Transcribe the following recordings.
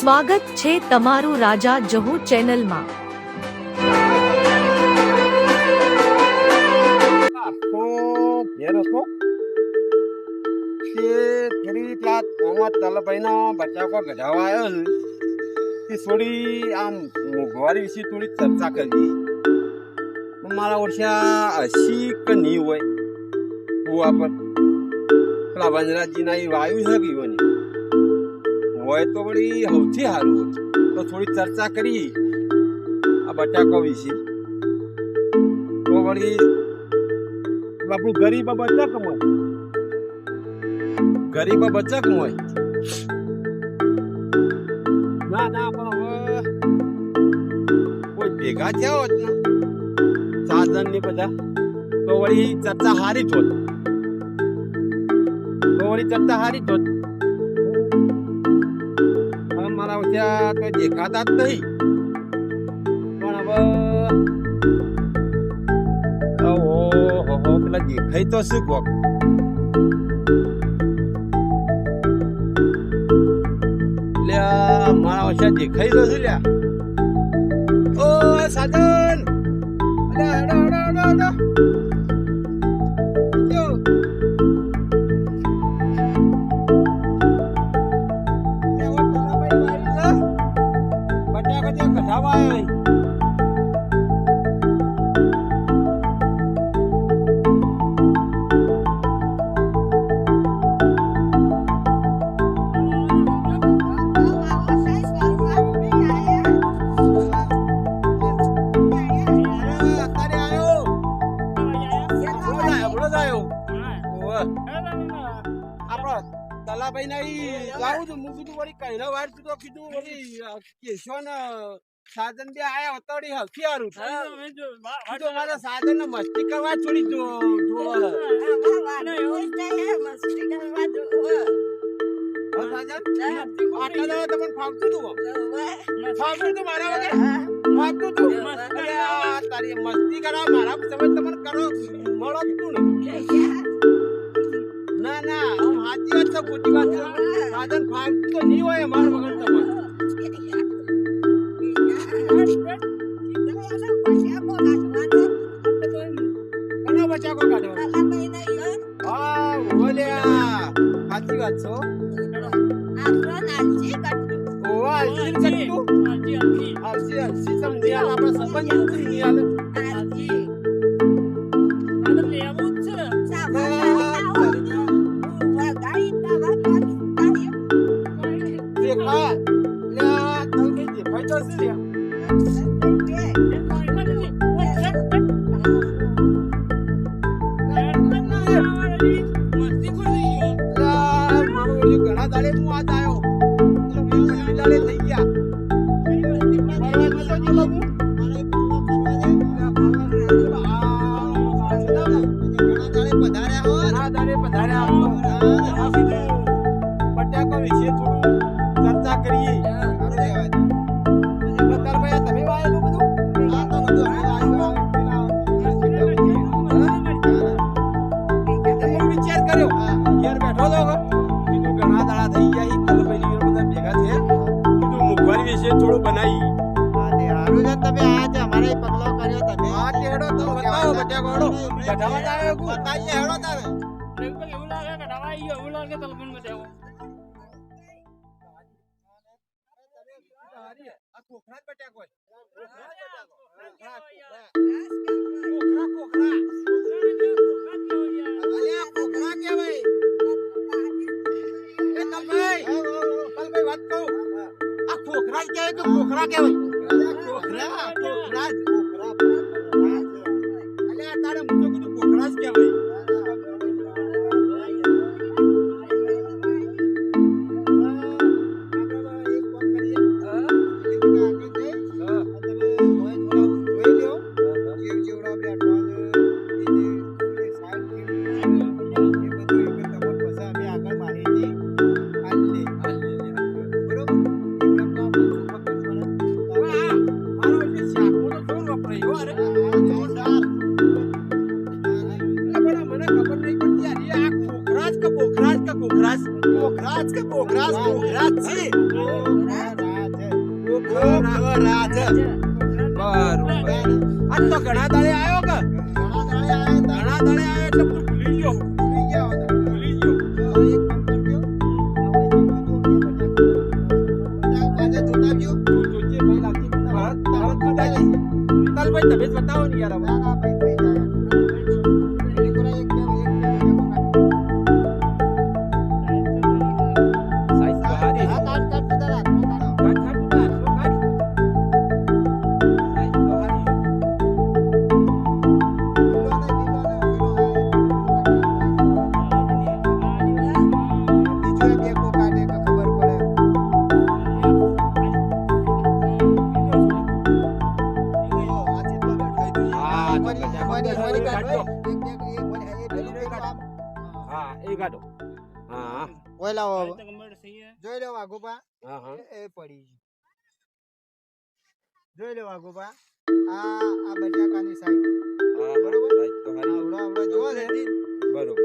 સ્વાગત છે તમારું રાજા જહુ ચેનલમાં. થોડી આમ મોંઘવારી વિશે થોડી ચર્ચા કરવી. મારા હસી કે નહીં હોય ભૂવા પર પેલા વનરાજજીના એ વાયુ છે કે હોય તો વળી સૌથી સારું તો થોડી ચર્ચા કરી. આ બટાકો વિશે. તો વળી આપણું ગરીબ બચક હોય ગરીબ બચક હોય ના ના, પણ હવે કોઈ ભેગા થયા હોત ને સાધન ને બધા, તો વળી ચર્ચા હારી જ હોત. તો વળી ચર્ચા હારી જ હોત. ત્યાં તો દેખાતા જ નહીં. પણ હવે ઓહો, હો દેખાય તો શું કોક? મારા વચ્ચે દેખાય તો શું લ્યા? ઓ સાધન! અલ્યા હેડો હેડો હેડો તલાભાઈ ના ઈ લાવું છું. મૂકું તું વળી કઈનો વાર તું કીધું વળી કેશો ને સાધન બે આયા વળી હલથી હારું તું મારા સાધન ને મસ્તી કરવા છોડી દો જો હા, સાધન? આટલા દાડા તમને ફાવતું તું ફાવતું તું મારા વગર? ફાવતું તું? તારી મસ્તી કરાવ મારા સમજ તમને કરો મળો તું ના ના વાત છે ખોટી વાત છે. સાધન ફાવતું તો નહીં હોય મારા વગર તમને કોનો બચાકો કાઢો? હા ઓલ્યા સાચી વાત છો. ઓવા અલસી કટ્ટુ અલસી અલસી સમ નિયાલ આપણા સંબંધ નથી નિયાલ દાડે પધાર્યા. આ બટાકા વિશે થોડું ચર્ચા કરીએ. આ તમે વાયેલું બધું? આ તો બધું આવ્યું, આવ્યું, પેલા એમ વિચાર કર્યો. ઘેર બેઠો તો કે કીધું ઘણા દાડા થઈ ગયા ઈ તલભાઈની ઘેર બધા ભેગા છે થોડું બનાવી. તે હેડો તો બતાવો બટાકો હેડો બટાવા કુ બતાવીએ હેડો તારે આ કોખરા જ બટાકો છે. કોખરા, કોખરા, કોખરા. કોખરા કહેવાય. એ તલભાઈ, તલભાઈ વાત કહું. આ કોખરા જ કે કોખરા કહેવાય? કોખરા, કોખરા dale a. કોઈ લાવો જોઈ લો વાઘુભા એ પડી જોઈ લો વાઘુભા આ આ બટાકાની સાઈડ બરોબર આવડો આવડો. જોવો છે બરોબર.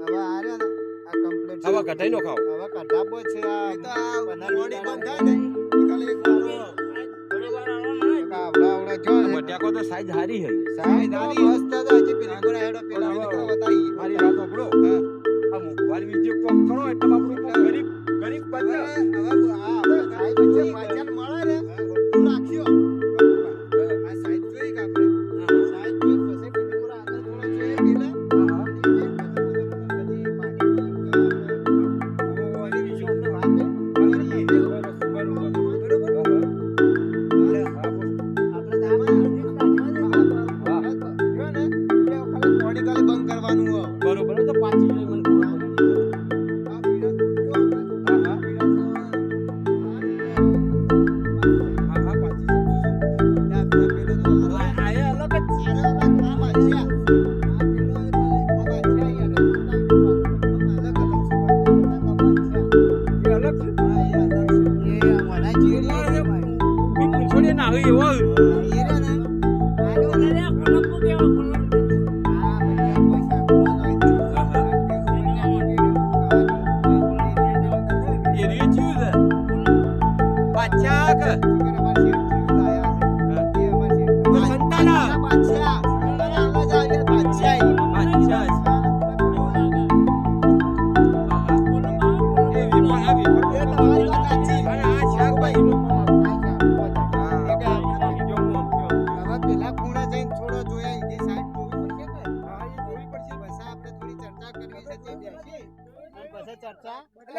હવે આ રે આ કમ્પ્લીટ હવે કઢાઈ નો ખાવ હવે કઢાબો છે આ તો આ બોડી બંધ થાય ને. ખાલી એક સાઈઝ હારી હે. સાઈઝ હારી મસ્ત તો હજી પેલી કોરા હેડો પેલા બતાવી. મારી વાત સાંભળો. હા. આ મોબાઈલ વીડિયો કોલ કરો એટલે આપણું ગરીબ ગરીબ મળે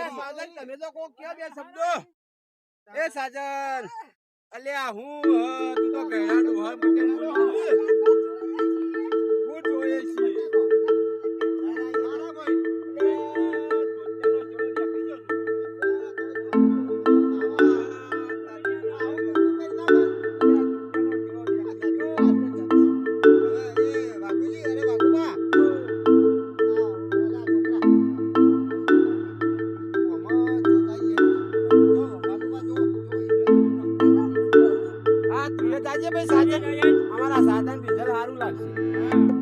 સાજન. તમે તો કોક કયો બે શબ્દો? એ સાજન. અલ્યા હું તું તો ઘેડાનું હર પટેલ બોલું તાજે ભાઈ સાધન અમારા સાધન ડીઝલ સારું લાગશે.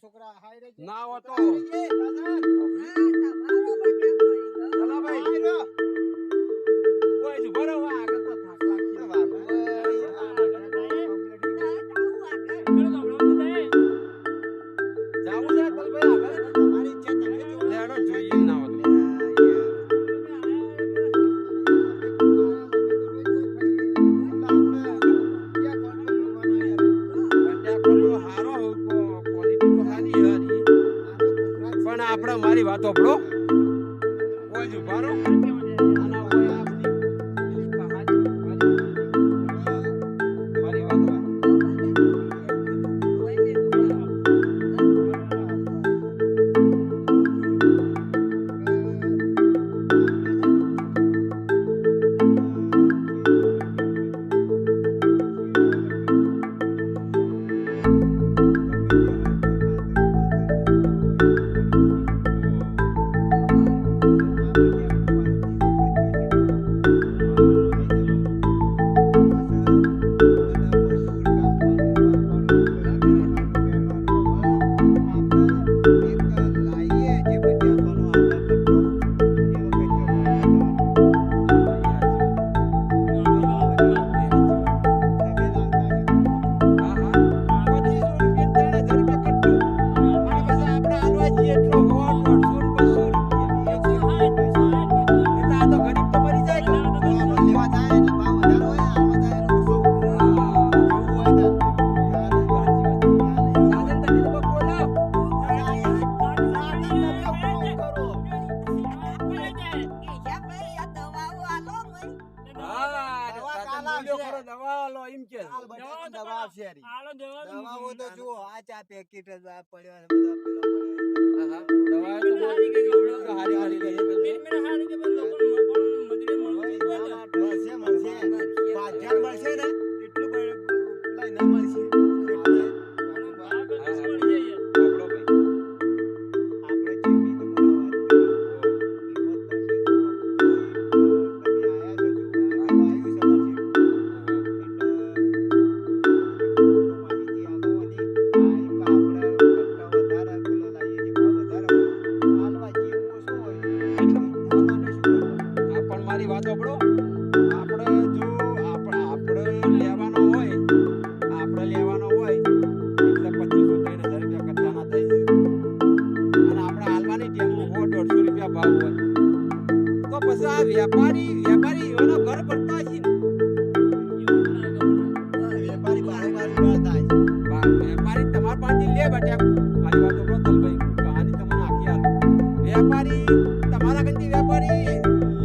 છોકરા હાય રે ના હોતો. જવાબ છે દવાઓ તો જુઓ આ ચા પેકેટ જ આ પડ્યો છે બધા પેલો પડ્યો. દવા તો હારી હારી ગઈ. મેં હારી કે બંધ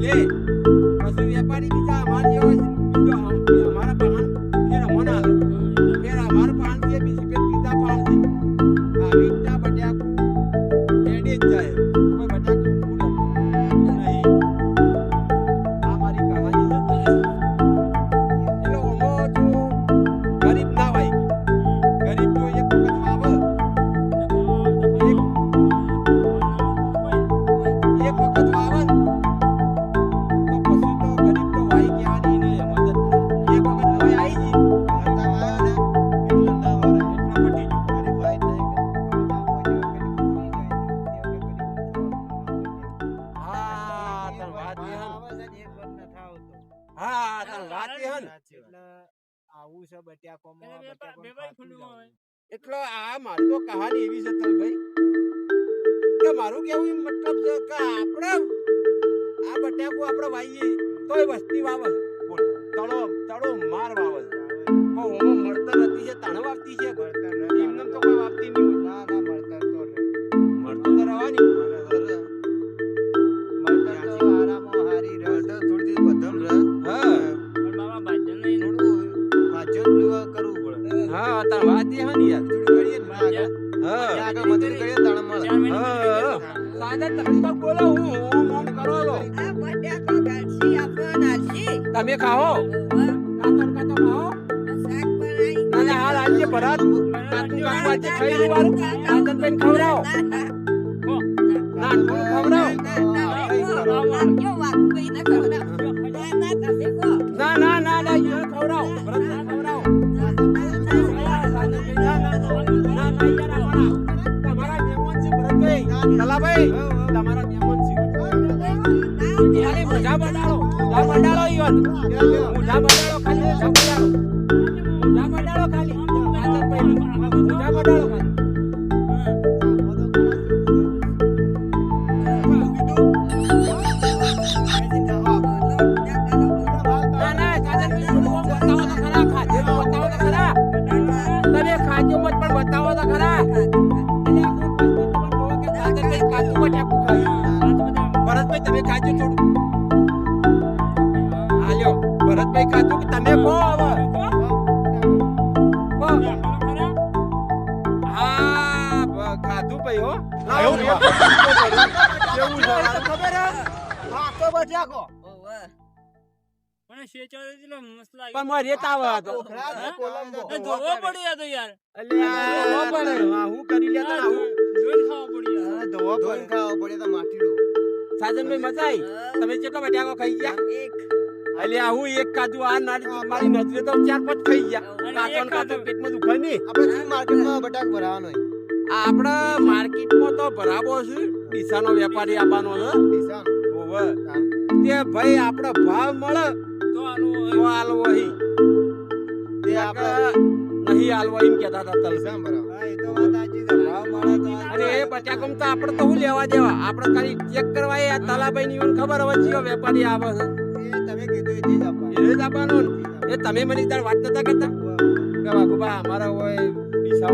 诶。આ મારી તો કહાની એવી છે ભાઈ કે મારું કેવું મતલબ છે કે આપણે આ બટાકુ આપણે વાઈએ તોય વસ્તી વાવે. બોલ તળો તળો માર વાવે. પણ હું મળતા નથી છે તણ વાવતી છે. એમને તો કોઈ વાવતી નહીં તમે ખાઓ અને હાલ આજે ભરાત આજે ખાઈ લેવાનું આનંદ બેન ખવડાવો ના ના ના ના યાર ખવડાવો ભરત ખવડાવો તમારા જેમોન છે ભરતભાઈ કલાભાઈ 五千块 કેવું છે આ તો ખબર આખો મને શેચાળો જેટલો મસ્ત લાગે. પણ મારે રેત આવે આ તો કોકરા છે, કોલંબો. એ ધોવો પડ્યો આ યાર. અલ્યા, પડે. હું કરી લેતો ને આવું. જોઈને પડ્યો યાર. ધોઈને ખાવો પડે તો માટીડો. સાજનભાઈ મજા આવી તમે કેટલા બટાકો ખાઈ ગયા અલ્યા હું એક ખાધું આ મારી નજરે તો ચાર પાંચ ખાઈ ગયા કાચો કાચો પેટમાં દુખાય નહીં આપણે શું માર્કેટમાં બટાક ભરાવાનો હોય? આપણા માર્કેટમાં તો ભરાબો છે. ડીસાનો વેપારી આવવાનો છે. ડીસાનો. ઓવે. તે ભાઈ આપણો ભાવ મળે તો આનું તો આલવો હી તે આપણે નહીં આલવો એમ કહેતા હતા તલસા મળે તો અને એ બટાકમ તો આપણે તો હું લેવા દેવા? આપણે ખાલી ચેક કરવા એ આ તલાભાઈ ની ખબર હવે જીઓ વેપારી આવે છે. એ તમે કીધું એ જ આપવાનું. એ જ આપવાનો. એ તમે મને તાર વાત નતા કરતા? કે વાઘુબા અમારા હોય ડીસા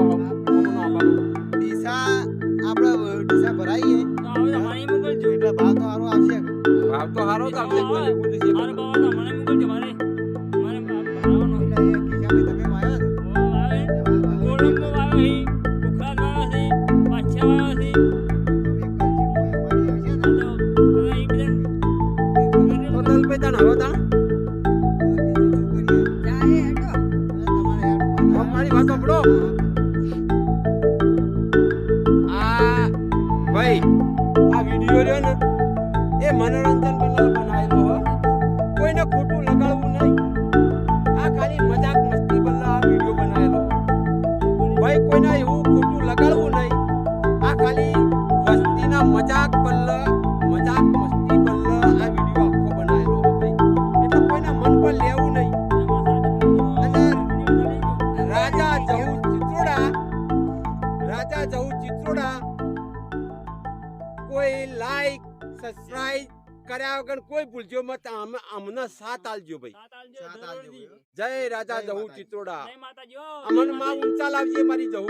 ભાવ તો હારો જ સબસ્ક્રાઇબ કર્યા વગર કોઈ ભૂલજો મત. આમ- અમને સાથ આલજો ભાઈ. જય રાજા જહુ. ચિત્રોડા. જય માતાજી અમનમાં ઊંચા લાવજે મારી જહુ.